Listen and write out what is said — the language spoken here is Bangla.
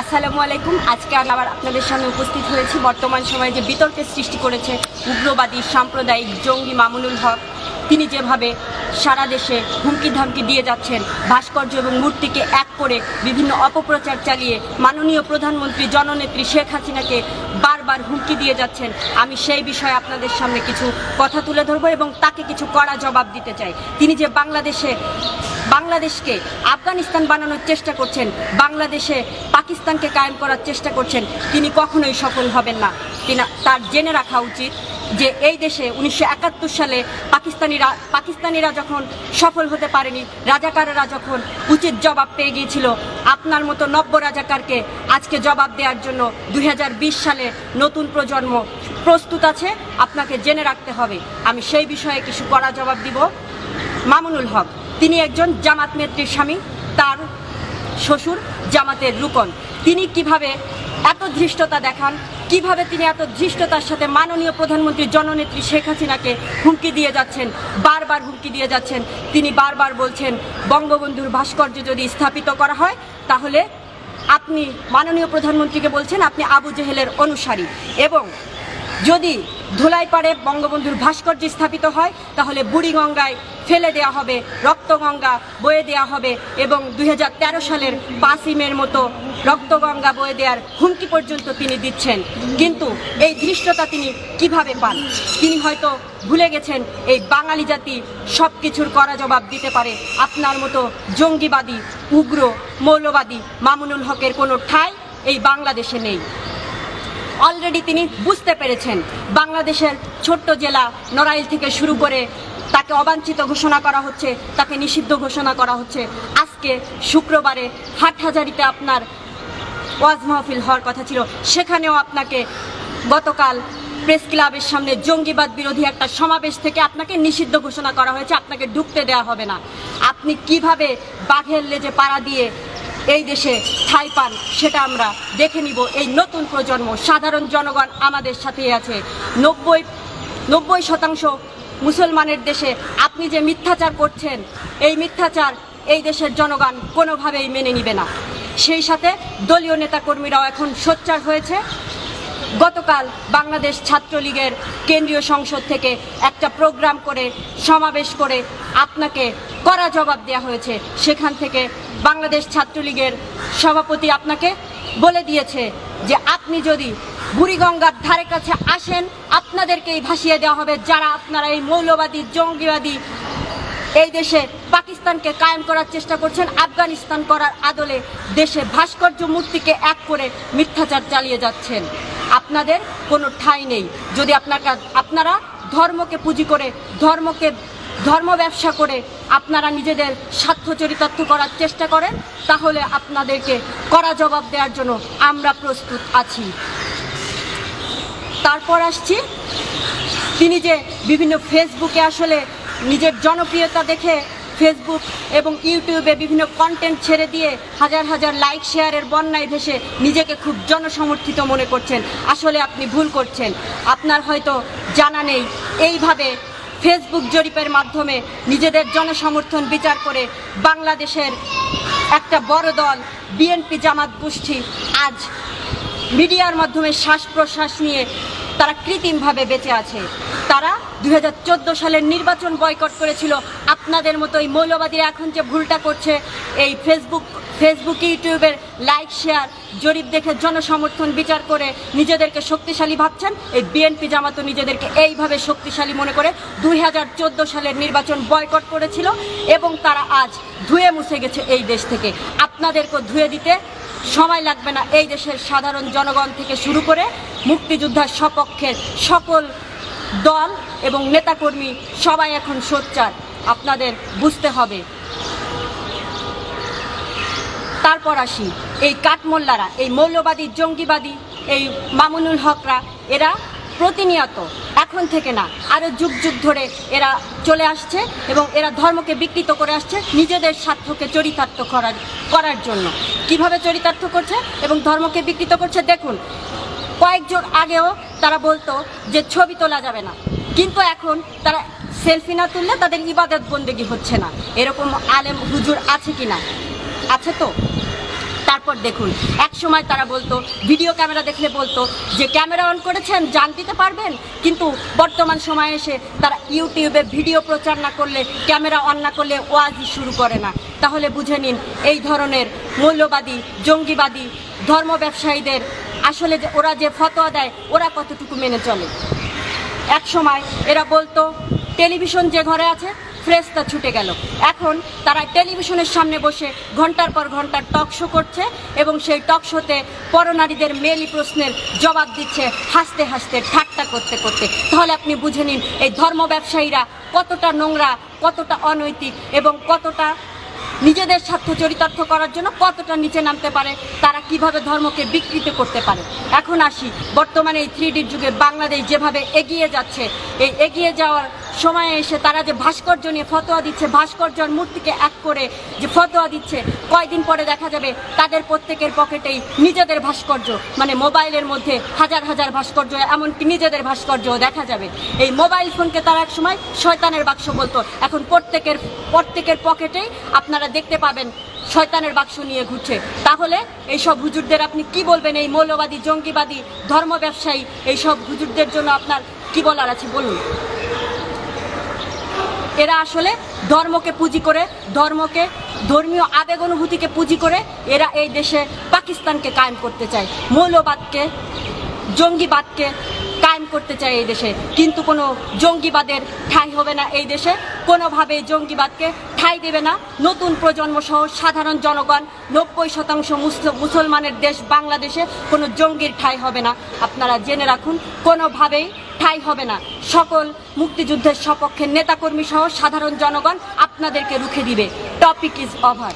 আসসালামু আলাইকুম। আজকে আবার আপনাদের সামনে উপস্থিত হয়েছি। বর্তমান সময়ে যে বিতর্কের সৃষ্টি করেছে উগ্রবাদী সাম্প্রদায়িক জঙ্গি মামুনুল হক, তিনি যেভাবে সারা দেশে হুমকি ধামকি দিয়ে যাচ্ছেন, ভাস্কর্য এবং মূর্তিকে এক করে বিভিন্ন অপপ্রচার চালিয়ে মাননীয় প্রধানমন্ত্রী জননেত্রী শেখ হাসিনাকে বারবার হুমকি দিয়ে যাচ্ছেন, আমি সেই বিষয়ে আপনাদের সামনে কিছু কথা তুলে ধরবো এবং তাকে কিছু কড়া জবাব দিতে চাই। তিনি যে বাংলাদেশে বাংলাদেশকে আফগানিস্তান বানানোর চেষ্টা করছেন, বাংলাদেশে পাকিস্তানকে কায়েম করার চেষ্টা করছেন, তিনি কখনোই সফল হবেন না। তিনি তার জেনে রাখা উচিত যে এই দেশে উনিশশো একাত্তর সালে পাকিস্তানিরা পাকিস্তানিরা যখন সফল হতে পারেনি, রাজাকারেরা যখন উচিত জবাব পেয়ে গিয়েছিল, আপনার মতো নব্য রাজাকারকে আজকে জবাব দেওয়ার জন্য দু হাজার বিশ সালে নতুন প্রজন্ম প্রস্তুত আছে, আপনাকে জেনে রাখতে হবে। আমি সেই বিষয়ে কিছু কড়া জবাব দিব। মামুনুল হক। তিনি একজন জামাত নেত্রীর স্বামী, তার শ্বশুর জামাতের রুকন তিনি কীভাবে এত ধৃষ্টতা দেখান, কীভাবে তিনি এত ধৃষ্টতার সাথে মাননীয় প্রধানমন্ত্রী জননেত্রী শেখ হাসিনাকে হুমকি দিয়ে যাচ্ছেন, বারবার হুমকি দিয়ে যাচ্ছেন, তিনি বারবার বলছেন, বঙ্গবন্ধুর ভাস্কর্য যদি স্থাপিত করা হয়, তাহলে আপনি মাননীয় প্রধানমন্ত্রীকে বলছেন, আপনি আবু জেহেলের অনুসারী। এবং যদি ধুলাইপাড়ে বঙ্গবন্ধুর ভাস্কর্য স্থাপিত হয়, তাহলে বুড়িগঙ্গায় ফেলে দেওয়া হবে, রক্তগঙ্গা বয়ে দেওয়া হবে এবং দুই হাজার তেরো সালের পাঁচই মের মতো রক্তগঙ্গা বয়ে দেওয়ার হুমকি পর্যন্ত তিনি দিচ্ছেন। কিন্তু এই ধৃষ্টতা তিনি কীভাবে পান? তিনি হয়তো ভুলে গেছেন, এই বাঙালি জাতি সব কিছুর করা জবাব দিতে পারে। আপনার মতো জঙ্গিবাদী, উগ্র, মৌলবাদী মামুনুল হকের কোনো ঠাঁই এই বাংলাদেশে নেই। অলরেডি তিনি বুঝতে পেরেছেন। বাংলাদেশের ছোট্ট জেলা নড়াইল থেকে শুরু করে তাকে অবাঞ্ছিত ঘোষণা করা হচ্ছে, তাকে নিষিদ্ধ ঘোষণা করা হচ্ছে। আজকে শুক্রবারে হাটহাজারিতে আপনার ওয়াজ মাহফিল হওয়ার কথা ছিল। সেখানেও আপনাকে গতকাল প্রেস ক্লাবের সামনে জঙ্গিবাদ বিরোধী একটা সমাবেশ থেকে আপনাকে নিষিদ্ধ ঘোষণা করা হয়েছে, আপনাকে ঢুকতে দেওয়া হবে না। আপনি কীভাবে বাঘের লেজে পাড়া দিয়ে এই দেশে ঠাই পান, সেটা আমরা দেখে নিব। এই নতুন প্রজন্ম, সাধারণ জনগণ আমাদের সাথেই আছে। নব্বই নব্বই শতাংশ মুসলমানের দেশে আপনি যে মিথ্যাচার করছেন, এই মিথ্যাচার এই দেশের জনগণ কোনোভাবেই মেনে নিবে না। সেই সাথে দলীয় নেতাকর্মীরাও এখন সোচ্চার হয়েছে। গতকাল বাংলাদেশ ছাত্রলীগের কেন্দ্রীয় সংসদ থেকে একটা প্রোগ্রাম করে সমাবেশ করে আপনাকে কড়া জবাব দেওয়া হয়েছে। সেখান থেকে বাংলাদেশ ছাত্রলীগের সভাপতি আপনাকে বলে দিয়েছে যে আপনি যদি বুড়িগঙ্গার ধারে কাছে আসেন, আপনাদেরকেই ভাসিয়ে দেওয়া হবে। যারা আপনারা এই মৌলবাদী, জঙ্গিবাদী এই দেশে পাকিস্তানকে কায়েম করার চেষ্টা করছেন, আফগানিস্তান করার আদলে দেশে ভাস্কর্য মূর্তিকে এক করে মিথ্যাচার চালিয়ে যাচ্ছেন। আপনাদের কোনো ঠাঁই নেই। যদি আপনার আপনারা ধর্মকে পুঁজি করে, ধর্মকে ধর্ম ব্যবসা করে আপনারা নিজেদের স্বার্থ চরিতার্থ করার চেষ্টা করেন, তাহলে আপনাদেরকে কড়া জবাব দেওয়ার জন্য আমরা প্রস্তুত আছি। তারপর আসছি। তিনি যে বিভিন্ন ফেসবুকে আসলে নিজের জনপ্রিয়তা দেখে ফেসবুক এবং ইউটিউবে বিভিন্ন কন্টেন্ট ছেড়ে দিয়ে হাজার হাজার লাইক শেয়ারের বন্যায় ভেসে নিজেকে খুব জনসমর্থিত মনে করছেন। আসলে আপনি ভুল করছেন। আপনার হয়তো জানা নেই। এইভাবে ফেসবুক জরিপের মাধ্যমে নিজেদের জনসমর্থন বিচার করে বাংলাদেশের একটা বড় দল বিএনপি জামাত গোষ্ঠী আজ মিডিয়ার মাধ্যমে শ্বাস প্রশ্বাস নিয়ে তারা কৃত্রিমভাবে বেঁচে আছে। তারা দুই হাজার চোদ্দ সালের নির্বাচন বয়কট করেছিল। আপনাদের মতো এই মৌলবাদীরা এখন যে ভুলটা করছে, এই ফেসবুক ফেসবুক ইউটিউবের লাইক শেয়ার জরিপ দেখে জনসমর্থন বিচার করে নিজেদেরকে শক্তিশালী ভাবছেন, এই বিএনপি জামাতও নিজেদেরকে এইভাবে শক্তিশালী মনে করে দুই হাজার চোদ্দ সালের নির্বাচন বয়কট করেছিল এবং তারা আজ ধুয়ে মুছে গেছে এই দেশ থেকে। আপনাদেরকে ধুয়ে দিতে সময় লাগবে না। এই দেশের সাধারণ জনগণ থেকে শুরু করে মুক্তিযোদ্ধার সপক্ষের সকল দল এবং নেতাকর্মী সবাই এখন সোচ্চার। আপনাদের বুঝতে হবে। তারপর আসি। এই কাঠমোল্লারা, এই মৌলবাদী, জঙ্গিবাদী, এই মামুনুল হকরা, এরা প্রতিনিয়ত, এখন থেকে না আরও যুগ যুগ ধরে এরা চলে আসছে এবং এরা ধর্মকে বিকৃত করে আসছে নিজেদের স্বার্থকে চরিতার্থ করার করার জন্য। কীভাবে চরিতার্থ করছে এবং ধর্মকে বিকৃত করছে? দেখুন কয়েকজন আগেও তারা বলতো যে ছবি তোলা যাবে না। কিন্তু এখন তারা সেলফি না তুললে তাদের ইবাদত বন্দেগি হচ্ছে না। এরকম আলেম হুজুর আছে কি না আছে তো? তারপর তারপর দেখুন এক সময় তারা বলতো, ভিডিও ক্যামেরা দেখলে বলতো যে ক্যামেরা অন করেছেন জান দিতে পারবেন, কিন্তু বর্তমান সময়ে এসে তারা ইউটিউবে ভিডিও প্রচার না করলে, ক্যামেরা অন না করলে ওয়াজই শুরু করে না। তাহলে বুঝে নিন, এই ধরনের মূল্যবাদী জঙ্গিবাদী, ধর্ম ব্যবসায়ীদের আসলে যে ওরা যে ফতোয়া দেয়, ওরা কতটুকু মেনে চলে? এক সময় এরা বলতো, টেলিভিশন যে ঘরে আছে ফ্রেশটা ছুটে গেল। এখন তারা টেলিভিশনের সামনে বসে ঘণ্টার পর ঘণ্টার টক শো করছে এবং সেই টক শোতে পরনারীদের মেলি প্রশ্নের জবাব দিচ্ছে হাসতে হাসতে, ঠাট্টা করতে করতে। তাহলে আপনি বুঝে নিন, এই ধর্ম ব্যবসায়ীরা কতটা নোংরা, কতটা অনৈতিক এবং কতটা নিজেদের স্বার্থ চরিতার্থ করার জন্য কতটা নিচে নামতে পারে, তারা কীভাবে ধর্মকে বিকৃত করতে পারে। এখন আসি, বর্তমানে এই থ্রি যুগে বাংলাদেশ যেভাবে এগিয়ে যাচ্ছে, এই এগিয়ে যাওয়ার সময়ে এসে তারা যে ভাস্কর্য নিয়ে ফতোয়া দিচ্ছে, ভাস্কর্যর মূর্তিকে এক করে যে ফতোয়া দিচ্ছে, কয়দিন পরে দেখা যাবে তাদের প্রত্যেকের পকেটেই নিজেদের ভাস্কর্য। মানে মোবাইলের মধ্যে হাজার হাজার ভাস্কর্য, এমনকি নিজেদের ভাস্কর্য দেখা যাবে। এই মোবাইল ফোনকে তারা এক সময় শয়তানের বাক্স বলতো। এখন প্রত্যেকের প্রত্যেকের পকেটেই আপনারা দেখতে পাবেন শয়তানের বাক্স নিয়ে ঘুরছে। তাহলে এইসব হুজুরদের আপনি কি বলবেন? এই মৌলবাদী, জঙ্গিবাদী ধর্ম ব্যবসায়ী এইসব হুজুরদের জন্য আপনার কি বলার আছে? বলুন। এরা আসলে ধর্মকে পুঁজি করে, ধর্মকে, ধর্মীয় আবেগ অনুভূতিকে পুঁজি করে এরা এই দেশে পাকিস্তানকে কায়েম করতে চায়, মৌলবাদকে, জঙ্গিবাদকে কায়েম করতে চায় এই দেশে। কিন্তু কোনো জঙ্গিবাদের ঠাঁই হবে না এই দেশে কোনোভাবে জঙ্গিবাদকে ঠাঁই দেবে না। নতুন প্রজন্ম সহ সাধারণ জনগণ, নব্বই শতাংশ মুসলমানের দেশ বাংলাদেশে কোনো জঙ্গির ঠাঁই হবে না। আপনারা জেনে রাখুন, কোনোভাবেই ঠাঁই হবে না। সকল মুক্তিযুদ্ধের সপক্ষে নেতাকর্মী সহ সাধারণ জনগণ আপনাদেরকে রুখে দিবে। Topic is over